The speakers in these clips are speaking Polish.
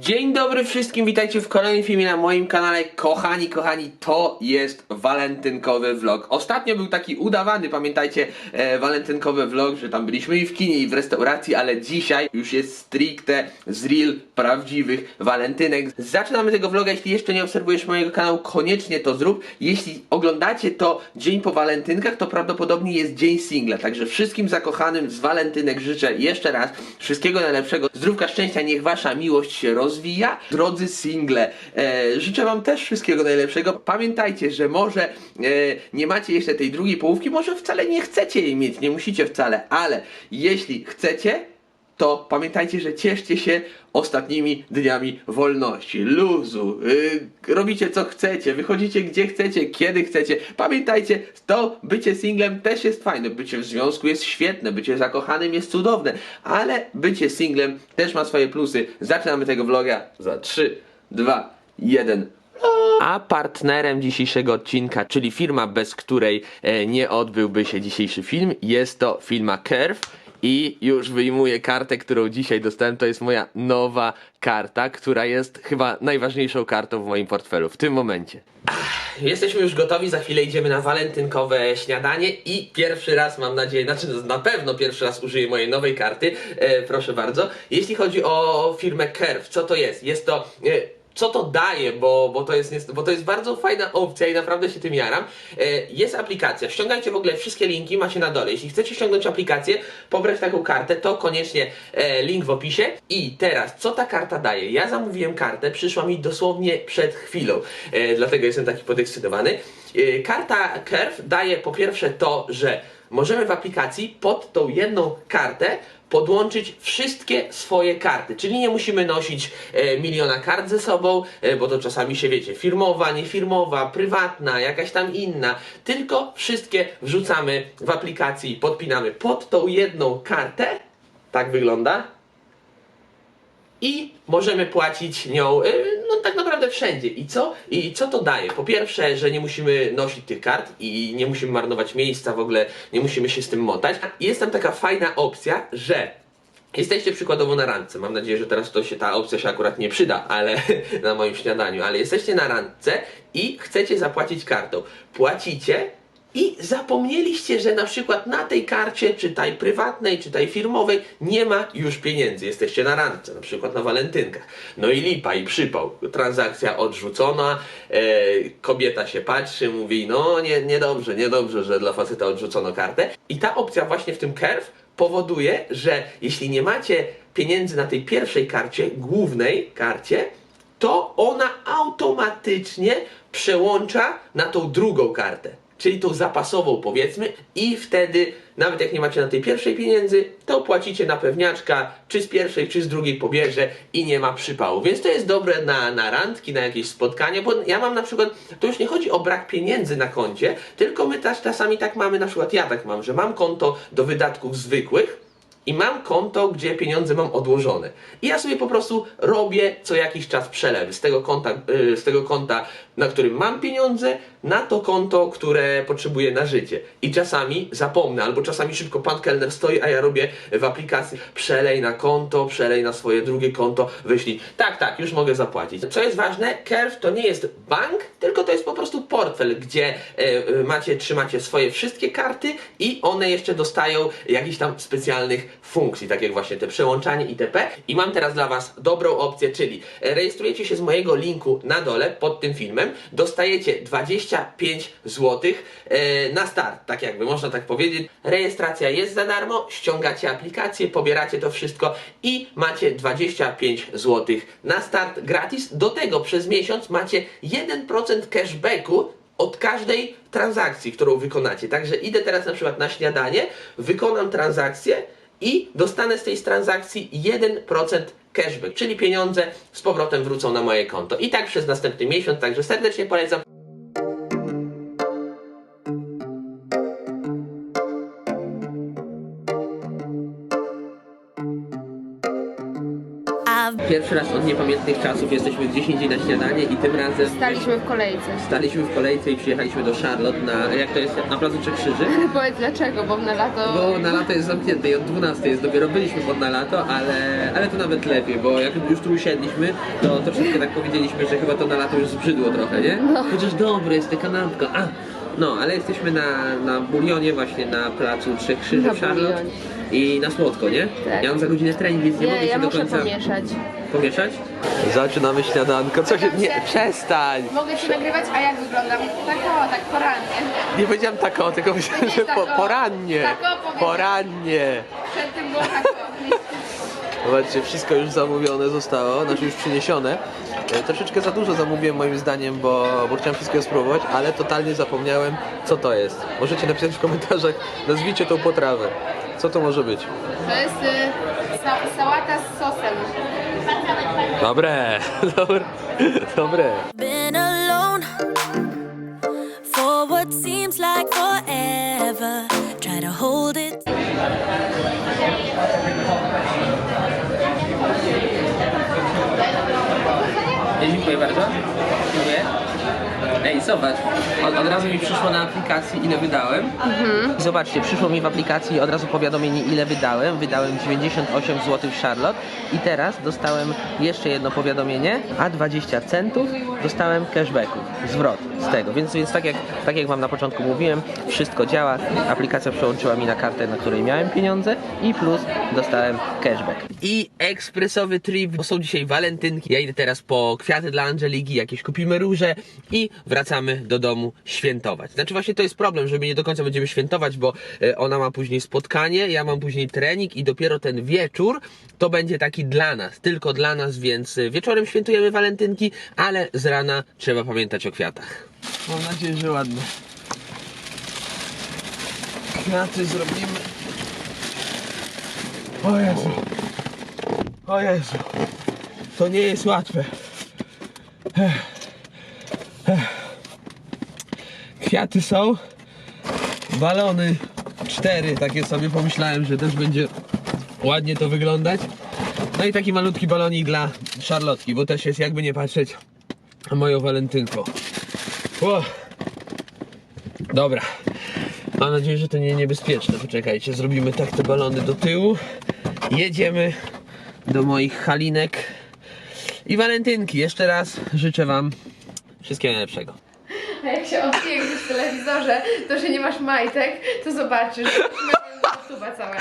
Dzień dobry wszystkim, witajcie w kolejnym filmie na moim kanale. Kochani, kochani, to jest walentynkowy vlog. Ostatnio był taki udawany, pamiętajcie, e, walentynkowy vlog, że tam byliśmy i w kinie i w restauracji, ale dzisiaj już jest stricte z real, prawdziwych walentynek. Zaczynamy tego vloga, jeśli jeszcze nie obserwujesz mojego kanału, koniecznie to zrób. Jeśli oglądacie to dzień po walentynkach, to prawdopodobnie jest dzień singla, także wszystkim zakochanym z walentynek życzę jeszcze raz wszystkiego najlepszego. Zdrówka, szczęścia, niech wasza miłość się rozwija. Drodzy single, e, życzę wam też wszystkiego najlepszego. Pamiętajcie, że może e, nie macie jeszcze tej drugiej połówki, może wcale nie chcecie jej mieć, nie musicie wcale, ale jeśli chcecie, to pamiętajcie, że cieszcie się ostatnimi dniami wolności, luzu, yy, robicie co chcecie, wychodzicie gdzie chcecie, kiedy chcecie. Pamiętajcie, to bycie singlem też jest fajne, bycie w związku jest świetne, bycie zakochanym jest cudowne, ale bycie singlem też ma swoje plusy. Zaczynamy tego vloga za 3, 2, 1. A partnerem dzisiejszego odcinka, czyli firma, bez której e, nie odbyłby się dzisiejszy film, jest to firma Curve. I już wyjmuję kartę, którą dzisiaj dostałem. To jest moja nowa karta, która jest chyba najważniejszą kartą w moim portfelu w tym momencie. Jesteśmy już gotowi, za chwilę idziemy na walentynkowe śniadanie i pierwszy raz mam nadzieję, znaczy na pewno pierwszy raz użyję mojej nowej karty, e, proszę bardzo. Jeśli chodzi o firmę Curve, co to jest? Jest to... E, co to daje, bo, bo, to jest, bo to jest bardzo fajna opcja i naprawdę się tym jaram. E, Jest aplikacja, ściągajcie w ogóle wszystkie linki, macie na dole. Jeśli chcecie ściągnąć aplikację, pobrać taką kartę, to koniecznie e, link w opisie. I teraz, co ta karta daje? Ja zamówiłem kartę, przyszła mi dosłownie przed chwilą, e, dlatego jestem taki podekscytowany. Karta Curve daje po pierwsze to, że możemy w aplikacji pod tą jedną kartę podłączyć wszystkie swoje karty, czyli nie musimy nosić e, miliona kart ze sobą, e, bo to czasami się wiecie, firmowa, niefirmowa, prywatna, jakaś tam inna, tylko wszystkie wrzucamy w aplikacji, podpinamy pod tą jedną kartę, tak wygląda, i możemy płacić nią y, tak naprawdę wszędzie. I co? I co to daje? Po pierwsze, że nie musimy nosić tych kart i nie musimy marnować miejsca, w ogóle nie musimy się z tym motać. Jest tam taka fajna opcja, że Jesteście przykładowo na randce. Mam nadzieję, że teraz to się, ta opcja się akurat nie przyda, ale na moim śniadaniu, ale jesteście na randce i chcecie zapłacić kartą. Płacicie i zapomnieliście, że na przykład na tej karcie, czy tej prywatnej, czy tej firmowej, nie ma już pieniędzy. Jesteście na randce, na przykład na walentynkach. No i lipa, i przypał. Transakcja odrzucona, e, kobieta się patrzy, mówi, no nie, niedobrze, niedobrze, że dla faceta odrzucono kartę. I ta opcja właśnie w tym curve powoduje, że jeśli nie macie pieniędzy na tej pierwszej karcie, głównej karcie, to ona automatycznie przełącza na tą drugą kartę, czyli tą zapasową powiedzmy i wtedy nawet jak nie macie na tej pierwszej pieniędzy, to płacicie na pewniaczka, czy z pierwszej, czy z drugiej pobierze i nie ma przypału. Więc to jest dobre na, na randki, na jakieś spotkania, bo ja mam na przykład, to już nie chodzi o brak pieniędzy na koncie, tylko my też czasami tak mamy, na przykład ja tak mam, że mam konto do wydatków zwykłych, i mam konto, gdzie pieniądze mam odłożone. I ja sobie po prostu robię co jakiś czas przelewy z tego konta, yy, z tego konta na którym mam pieniądze, na to konto, które potrzebuję na życie. I czasami zapomnę, albo czasami szybko pan kelner stoi, a ja robię w aplikacji przelej na konto, przelej na swoje drugie konto, wyślij. Tak, tak, już mogę zapłacić. Co jest ważne, Curve to nie jest bank, tylko to jest po prostu portfel, gdzie e, macie, trzymacie swoje wszystkie karty i one jeszcze dostają jakichś tam specjalnych funkcji, tak jak właśnie te przełączanie itp. I mam teraz dla Was dobrą opcję, czyli rejestrujecie się z mojego linku na dole pod tym filmem, dostajecie 25 zł e, na start, tak jakby można tak powiedzieć. Rejestracja jest za darmo, ściągacie aplikację, pobieracie to wszystko i macie 25 zł na start gratis. Do tego przez miesiąc macie 1% cashbacku od każdej transakcji, którą wykonacie. Także idę teraz na przykład na śniadanie, wykonam transakcję i dostanę z tej transakcji 1% cashback, czyli pieniądze z powrotem wrócą na moje konto. I tak przez następny miesiąc, także serdecznie polecam. Pierwszy raz od niepamiętnych czasów jesteśmy gdzieś indziej na śniadanie i tym razem Staliśmy w kolejce. staliśmy w kolejce i przyjechaliśmy do Charlotte na, jak to jest, na Placu Trzech Krzyży. Powiedz dlaczego, bo na lato... Bo na lato jest zamknięte i od 12 jest dopiero byliśmy pod na lato, ale, ale to nawet lepiej, bo jak już tu usiedliśmy, to troszeczkę tak powiedzieliśmy, że chyba to na lato już zbrzydło trochę, nie? Chociaż dobre jest ta kanapka. A, no, ale jesteśmy na, na bulionie właśnie na placu Trzech Krzyży Na w Charlotte. bulionie. I na słodko, nie? Tak. Ja mam za godzinę trening, więc nie, Nie, mogę ja się do muszę końca pomieszać. pomieszać. Zaczynamy śniadanko. Co się... Nie, przestań! Mogę Ci nagrywać, a jak wyglądam? Tak o, tak porannie. Nie powiedziałem tako, tylko powiedziałem, że po, tako. porannie. Tako powiedziałem. Porannie. Przed tym było tak o. Zobaczcie, wszystko już zamówione zostało, znaczy już przyniesione. E, Troszeczkę za dużo zamówiłem moim zdaniem, bo, bo chciałem wszystkiego spróbować, ale totalnie zapomniałem, co to jest. Możecie napisać w komentarzach, nazwijcie tą potrawę. Co to może być? To jest y, sa sałata z sosem. Dobre, dobre, dobre. been alone for what seems like forever. Try to hold it. Dziękuję bardzo. Dziękuję. Ej, zobacz, od, od razu mi przyszło na aplikacji ile wydałem. Mhm. Zobaczcie, przyszło mi w aplikacji od razu powiadomienie ile wydałem. Wydałem 98 zł w Charlotte i teraz dostałem jeszcze jedno powiadomienie, a 20 centów dostałem cashbacku, zwrot z tego. Więc, więc tak, jak, tak jak wam na początku mówiłem, wszystko działa. Aplikacja przełączyła mi na kartę, na której miałem pieniądze i plus dostałem cashback. I ekspresowy trip, bo są dzisiaj walentynki. Ja idę teraz po kwiaty dla Angeliki, jakieś kupimy róże i wracamy do domu świętować. Znaczy właśnie to jest problem, że my nie do końca będziemy świętować, bo e, ona ma później spotkanie, ja mam później trening i dopiero ten wieczór to będzie taki dla nas, tylko dla nas, więc e, wieczorem świętujemy walentynki, ale z rana trzeba pamiętać o kwiatach. Mam nadzieję, że ładne. Kwiaty zrobimy. O Jezu. O Jezu. To nie jest łatwe. Kwiaty są. Balony. Cztery. Takie sobie pomyślałem, że też będzie ładnie to wyglądać. No i taki malutki balonik dla Szarlotki, bo też jest jakby nie patrzeć moją walentynką. Dobra. Mam nadzieję, że to nie niebezpieczne. Poczekajcie, zrobimy tak te balony do tyłu. Jedziemy do moich halinek i walentynki. Jeszcze raz życzę Wam wszystkiego najlepszego. A jak się odbiegniesz w telewizorze, to że nie masz majtek, to zobaczysz. Cała.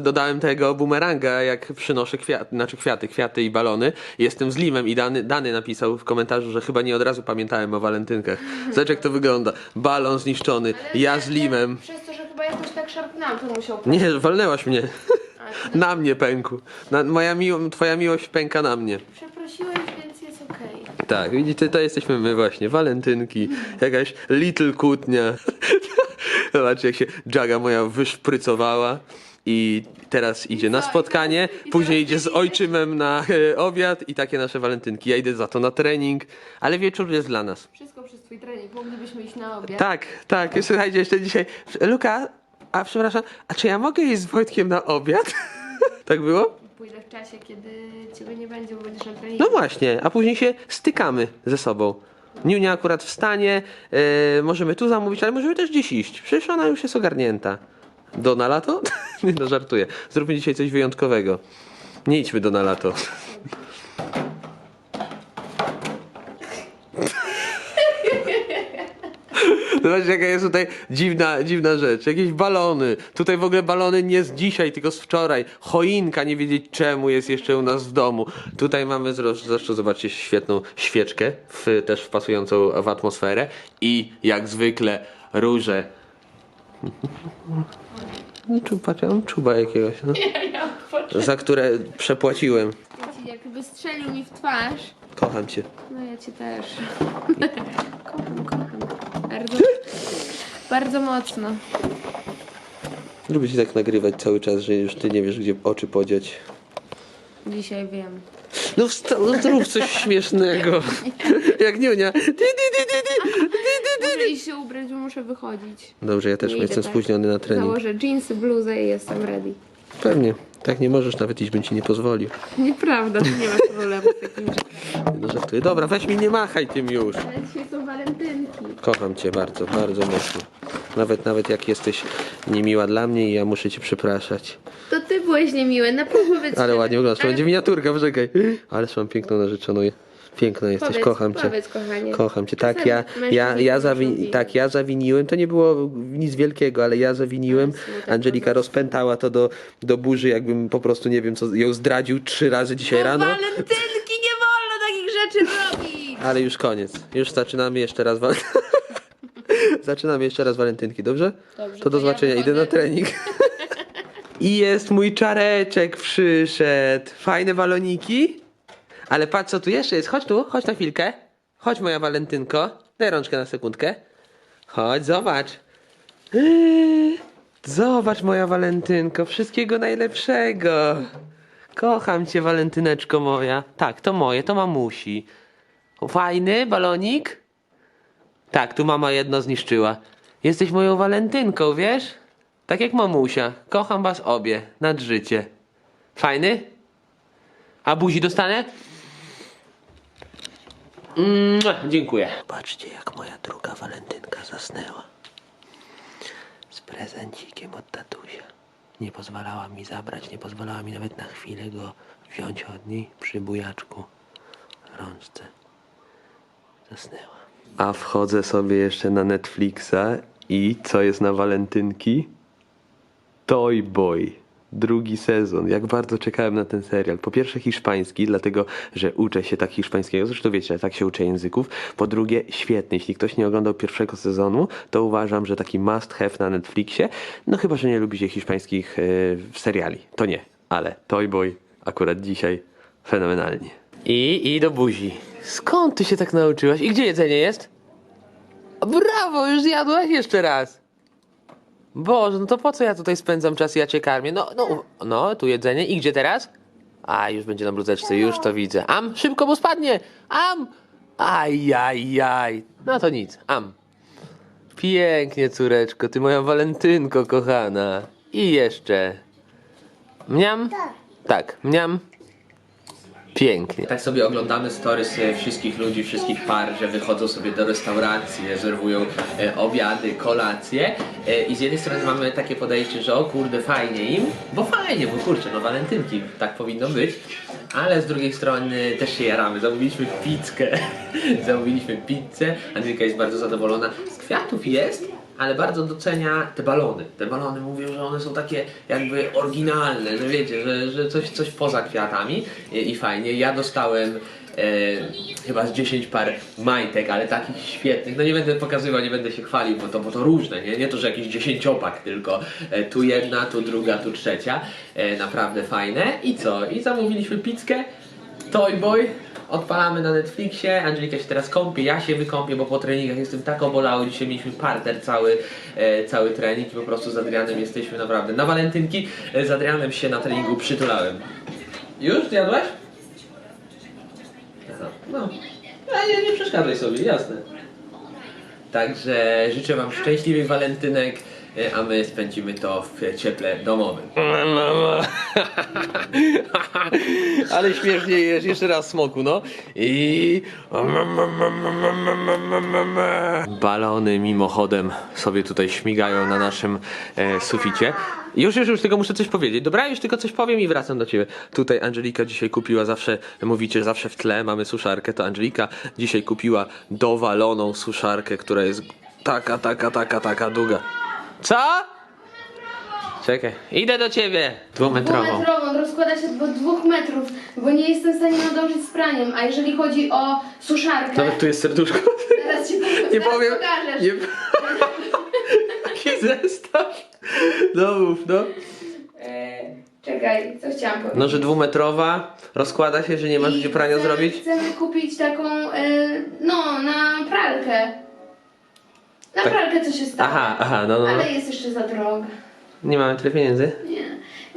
Dodałem tego bumeranga, jak przynoszę kwiaty, znaczy kwiaty, kwiaty i balony. Jestem z Limem i Dany, Dany napisał w komentarzu, że chyba nie od razu pamiętałem o walentynkach. Zobacz jak to wygląda. Balon zniszczony, ja z Limem. Przez to, że chyba jakoś tak szarpnęłam, to musiał Nie, walnęłaś mnie. Na mnie pęku. Na, moja miło, twoja miłość pęka na mnie. Przeprosiłeś, więc jest okej. Tak, widzicie, to jesteśmy my właśnie. Walentynki, jakaś little kłótnia. Zobaczcie, jak się Jaga moja wyszprycowała. I teraz idzie na spotkanie, później idzie z ojczymem na e, obiad i takie nasze walentynki. Ja idę za to na trening, ale wieczór jest dla nas. Wszystko przez twój trening. Moglibyśmy iść na obiad. Tak, tak, słuchajcie, jeszcze dzisiaj. Luka, a przepraszam, a czy ja mogę iść z Wojtkiem na obiad? tak było? Pójdę w czasie, kiedy ciebie nie będzie, bo będziesz na treningu. No właśnie, a później się stykamy ze sobą. Niunia akurat wstanie, e, możemy tu zamówić, ale możemy też gdzieś iść. Przecież ona już jest ogarnięta. Do na lato? Nie no, żartuję. Zróbmy dzisiaj coś wyjątkowego. Nie idźmy do na lato. Zobaczcie jaka jest tutaj dziwna, dziwna rzecz. Jakieś balony. Tutaj w ogóle balony nie z dzisiaj, tylko z wczoraj. Choinka, nie wiedzieć czemu jest jeszcze u nas w domu. Tutaj mamy zresztą, zobaczcie, świetną świeczkę, w, też wpasującą w atmosferę. I jak zwykle róże. No, czuba, ja mam czuba jakiegoś, no. Za które przepłaciłem. Ci jakby strzelił mi w twarz. Kocham cię. No ja cię też. kocham, kocham. Bardzo, bardzo mocno. Lubię ci tak nagrywać cały czas, że już ty nie wiesz, gdzie oczy podziać. Dzisiaj wiem. No, wsta- no zrób coś śmiesznego. Jak niunia. Ty, ty, ty, ty, ty, ty, ty, ty. Muszę iść się ubrać, bo muszę wychodzić. Dobrze, ja też Nie jestem tak. spóźniony na trening. Założę jeansy, bluzę i jestem ready. Pewnie. Tak nie możesz nawet iść, bym ci nie pozwolił. Nieprawda, nie ma problemu z takim rzeczem. No żartuję. Dobra, weź mi nie machaj tym już. Ale dzisiaj są walentynki. Kocham cię bardzo, bardzo mocno. Nawet, nawet jak jesteś niemiła dla mnie i ja muszę cię przepraszać. To ty byłeś niemiły, naprawdę powiedz Ale ładnie wyglądasz. To Ale będzie miniaturka, poczekaj. Ależ mam piękną narzeczoną. Piękna jesteś, Powiedz, kocham cię. powiedz, kochanie. Kocham cię. Tak, ja, ja, ja, muszą zawi- bić. tak, ja zawiniłem. To nie było nic wielkiego, ale ja zawiniłem. Ale smutno Angelika rozpętała to do, do burzy, jakbym po prostu nie wiem co, ją zdradził trzy razy dzisiaj No, rano. walentynki, nie wolno takich rzeczy! Ale już koniec. Już zaczynamy jeszcze raz wal... Zaczynamy jeszcze raz walentynki, dobrze? Dobrze, to do to ja zobaczenia, idę wychodzę. na trening. I jest mój czareczek przyszedł. Fajne baloniki. Ale patrz co tu jeszcze jest. Chodź tu, chodź na chwilkę. Chodź moja walentynko. Daj rączkę na sekundkę. Chodź, zobacz. Yy, Zobacz moja walentynko. Wszystkiego najlepszego. Kocham cię, walentyneczko moja. Tak, to moje, to mamusi. Fajny balonik? Tak, tu mama jedno zniszczyła. Jesteś moją walentynką, wiesz? Tak jak mamusia. Kocham was obie. Nad życie. Fajny? A buzi dostanę? Mua, dziękuję. Patrzcie, jak moja druga walentynka zasnęła. Z prezencikiem od tatusia. Nie pozwalała mi zabrać, nie pozwalała mi nawet na chwilę go wziąć od niej przy bujaczku rączce. Zasnęła. A wchodzę sobie jeszcze na Netflixa i co jest na walentynki? Toy Boy. Drugi sezon. Jak bardzo czekałem na ten serial. Po pierwsze hiszpański, dlatego że uczę się tak hiszpańskiego. Zresztą wiecie, tak się uczę języków. Po drugie świetny. Jeśli ktoś nie oglądał pierwszego sezonu, to uważam, że taki must have na Netflixie. No chyba, że nie lubicie hiszpańskich yy, seriali. To nie. Ale Toy Boy akurat dzisiaj fenomenalnie. I, i do buzi. Skąd ty się tak nauczyłaś? I gdzie jedzenie jest? Brawo, już zjadłaś jeszcze raz. Boże, no to po co ja tutaj spędzam czas i ja cię karmię? No, no, no, tu jedzenie. I gdzie teraz? A, już będzie na bluzeczce, już to widzę. Am, szybko, bo spadnie! Am! Ajajaj. No to nic, am. Pięknie, córeczko, ty moja walentynko kochana. I jeszcze. Mniam? Tak, mniam. Pięknie. Tak sobie oglądamy stories e, wszystkich ludzi, wszystkich par, że wychodzą sobie do restauracji, rezerwują e, obiady, kolacje. E, i z jednej strony mamy takie podejście, że o kurde fajnie im, bo fajnie, bo kurczę, no walentynki, tak powinno być, ale z drugiej strony też się jaramy, zamówiliśmy pizzkę, zamówiliśmy pizzę, Angelika jest bardzo zadowolona, z kwiatów jest, ale bardzo docenia te balony. Te balony mówią, że one są takie jakby oryginalne, że wiecie, że, że coś, coś poza kwiatami i, i fajnie. Ja dostałem e, chyba z 10 par majtek, ale takich świetnych. No nie będę pokazywał, nie będę się chwalił, bo to, bo to różne, nie? Nie to, że jakiś dziesięciopak tylko. E, tu jedna, tu druga, tu trzecia. E, naprawdę fajne. I co? I zamówiliśmy pizzkę. Toy Boy. Odpalamy na Netflixie, Angelika się teraz kąpie, ja się wykąpię, bo po treningach jestem tak obolały, dzisiaj mieliśmy parter cały, e, cały trening i po prostu z Adrianem jesteśmy naprawdę na walentynki, e, z Adrianem się na treningu przytulałem. Już? Zjadłaś? Aha, No, a nie, nie przeszkadzaj sobie, jasne. Także życzę Wam szczęśliwych walentynek, a my spędzimy to w cieple domowym. Ale śmiesznie jest, jeszcze raz smoku, no. I... Balony mimochodem sobie tutaj śmigają na naszym e, suficie. Już, już, już, tylko muszę coś powiedzieć. Dobra, już tylko coś powiem i wracam do ciebie. Tutaj Angelika dzisiaj kupiła zawsze, mówicie, zawsze w tle mamy suszarkę, to Angelika dzisiaj kupiła dowaloną suszarkę, która jest taka, taka, taka, taka długa. Co? Czekaj, idę do ciebie. Dwumetrową. Dwumetrową, rozkłada się do dwóch metrów, bo nie jestem w stanie nadążyć z praniem. A jeżeli chodzi o suszarkę, Nawet tu jest serduszko. zaraz ci Nie zaraz powiem. pokażesz. Nie... Jaki zestaw? No mów, no. E, czekaj, co chciałam powiedzieć? No, że dwumetrowa, rozkłada się, że nie masz I gdzie prania chcemy- zrobić? Chcemy kupić taką, e, no, na pralkę. Na Tak. pralkę co się stało. Aha, aha, no, no. no. Ale jest jeszcze za droga. Nie mamy tyle pieniędzy? Nie,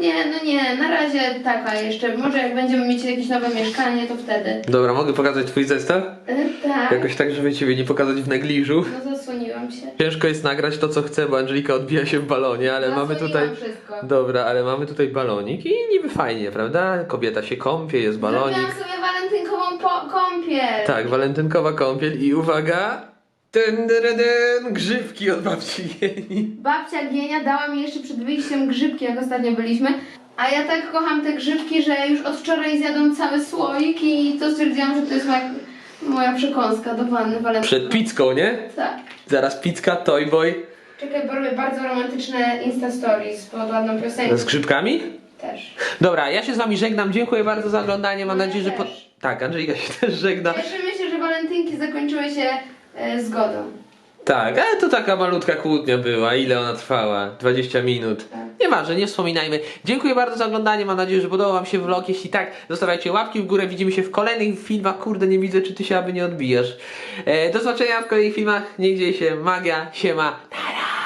nie, no nie, na razie taka jeszcze. Może jak będziemy mieć jakieś nowe mieszkanie, to wtedy. Dobra, mogę pokazać twój zestaw? E, tak. Jakoś tak, żeby ciebie nie pokazać w negliżu. No zasłoniłam się. Ciężko jest nagrać to, co chcę, bo Angelika odbija się w balonie, ale mamy Zasłoniłam tutaj... wszystko. Dobra, ale mamy tutaj balonik i niby fajnie, prawda? Kobieta się kąpie, jest balonik. Zrobiłam sobie walentynkową po- kąpiel. Tak, walentynkowa kąpiel i uwaga... Ten, ten, ten, grzybki od babci Jeni. Babcia Gienia dała mi jeszcze przed wyjściem grzybki, jak ostatnio byliśmy. A ja tak kocham te grzybki, że już od wczoraj zjadłam cały słoik i to stwierdziłam, że to jest moja, moja przekąska do wanny walentynkowej. Przed pizzką, nie? Tak. Zaraz pizka, toy boy. Czekaj, bo robię bardzo romantyczne Insta Stories pod ładną piosenkę. Z grzybkami? Też. Dobra, ja się z wami żegnam, dziękuję bardzo za oglądanie, mam ja nadzieję, że... Po... też. Tak, Angelika się też żegna. Cieszymy się, że walentynki zakończyły się zgodą. Tak, ale to taka malutka kłótnia była. Ile ona trwała? 20 minut. Tak. Nieważne, nie wspominajmy. Dziękuję bardzo za oglądanie. Mam nadzieję, że podobał Wam się vlog. Jeśli tak, zostawiajcie łapki w górę. Widzimy się w kolejnych filmach. Kurde, nie widzę, czy ty się aby nie odbijasz. E, do zobaczenia w kolejnych filmach. Niech dzieje się magia. Siema. Nara.